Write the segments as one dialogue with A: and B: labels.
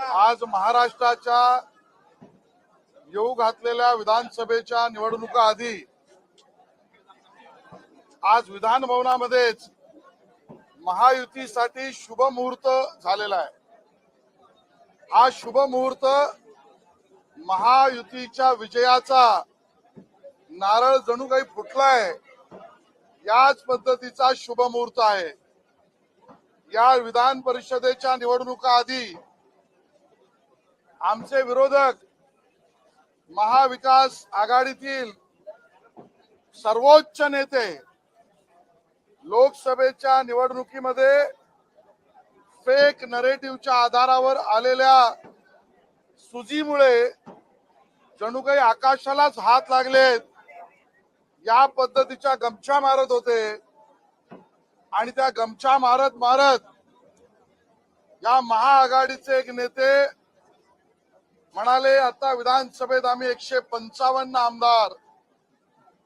A: आज महाराष्ट्राच्या येऊ घातलेल्या विधानसभेच्या निवडणुका आधी आज विधान भवनामध्येच महायुतीसाठी शुभ मुहूर्त झालेला आहे. हा शुभ मुहूर्त महायुतीच्या विजयाचा नारळ जणू काही फुटलाय याच पद्धतीचा शुभ मुहूर्त आहे. या विधान परिषदेच्या निवडणुका आधी आमचे विरोधक महाविकास आघाडीतील सर्वोच्च नेते लोकसभेच्या निवडणुकीमध्ये फेक नरेटिव्हच्या आधारावर आलेल्या सुजीमुळे जणू काही आकाशालाच हात लागलेत. या पद्धतीच्या गमछा मारत होते. आणि त्या गमछा मारत मारत या महाआघाडीचे एक नेते म्हणाले आता विधानसभेत आम्ही एकशे पंचावन्न आमदार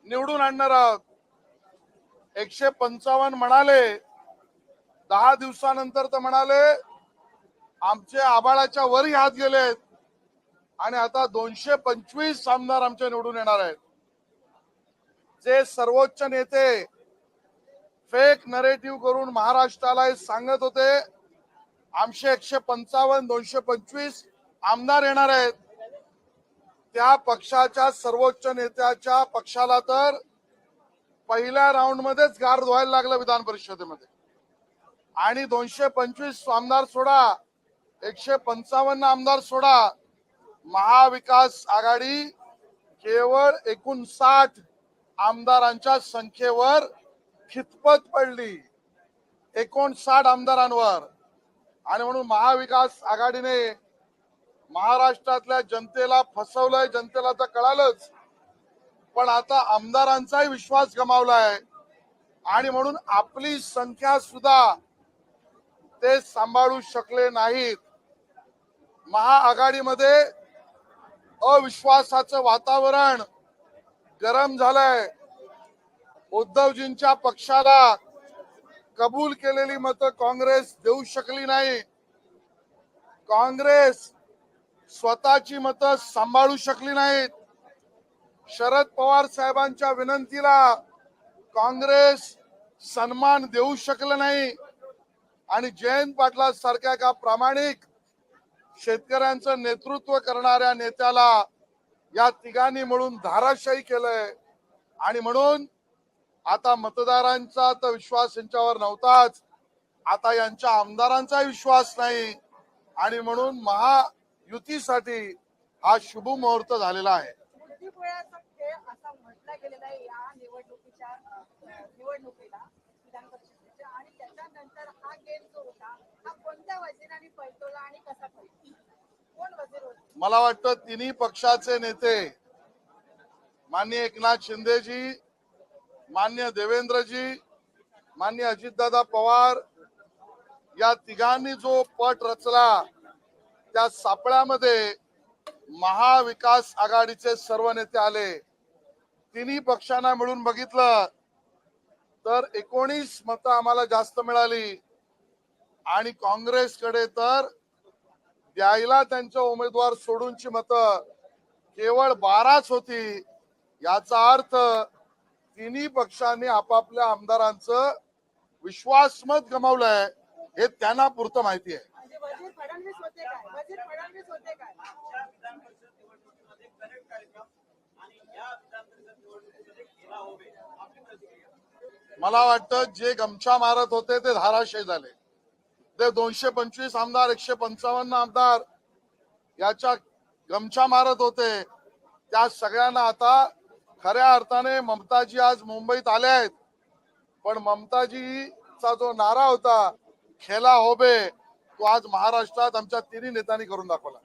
A: निवडून आणणार आहोत. एकशे पंचावन्न म्हणाले. दहा दिवसानंतर तर म्हणाले आमचे आबाळाच्या वरही हात गेलेत आणि आता दोनशे पंचवीस आमदार आमचे निवडून येणार आहेत. जे सर्वोच्च नेते फेक नरेटिव्ह करून महाराष्ट्राला हे सांगत होते. आमचे एकशे पंचावन्न दोनशे पंचवीस आमदार येणार आहेत. त्या पक्षाच्या सर्वोच्च नेत्याच्या पक्षाला तर पहिल्या राऊंड मध्येच गार धुवायला लागलं विधान परिषदेमध्ये. आणि दोनशे पंचवीस आमदार सोडा एकशे पंचावन्न आमदार सोडा. महाविकास आघाडी केवळ एकोणसाठ आमदारांच्या संख्येवर खितपत पडली. एकोणसाठ आमदारांवर. आणि म्हणून महाविकास आघाडीने महाराष्ट्रातल्या जनतेला फसवलंय जनतेला तर कळालंच. पण आता आमदारांचाही विश्वास गमावलाय. आणि म्हणून आपली संख्या सुद्धा ते सांभाळू शकले नाहीत. महाआघाडीमध्ये अविश्वासाचं वातावरण गरम झालंय. उद्धवजींच्या पक्षाला कबूल केलेली मतं काँग्रेस देऊ शकली नाही. काँग्रेस स्वतःची मतं सांभाळू शकली नाहीत. शरद पवार साहेबांच्या विनंतीला काँग्रेस सन्मान देऊ शकलं नाही. आणि जयंत पाटला सारख्या एका प्रामाणिक शेतकऱ्यांचं नेतृत्व करणाऱ्या नेत्याला या तिघांनी मिळून धाराशाही केलंय. आणि म्हणून आता मतदारांचा तर विश्वास यांच्यावर नव्हताच. आता यांच्या आमदारांचा विश्वास नाही. आणि म्हणून महायुतीसाठी हा शुभ मुहूर्त झालेला आहे.
B: हा हा
A: मला वाटतं तिन्ही पक्षाचे नेते माननीय एकनाथ शिंदेजी मान्य देवेंद्रजी मान्य अजितदादा पवार या तिघांनी जो पट रचला त्या सापळ्यामध्ये महाविकास आघाडीचे सर्व नेते आले. तिन्ही पक्षांना मिळून बघितलं तर एकोणीस मतं आम्हाला जास्त मिळाली. आणि काँग्रेसकडे तर द्यायला त्यांच्या उमेदवार सोडूनची मतं केवळ बाराच होती. याचा अर्थ तिन्ही पक्षांनी आपापल्या आमदारांचं विश्वासमत गमावलंय हे त्यांना पुरतं माहिती आहे.
B: म्हणजे
A: मला वाटतं जे गमछा मारत होते ते धाराशय झाले. ते दोनशे पंचवीस आमदार एकशे पंचावन्न आमदार याच्या गमछा मारत होते. त्या सगळ्यांना आता खऱ्या अर्थाने ममताजी आज मुंबईत आल्या आहेत. पण ममताजीचा जो नारा होता खेला होबे तो आज महाराष्ट्रात आमच्या तिन्ही नेत्यांनी करून दाखवला.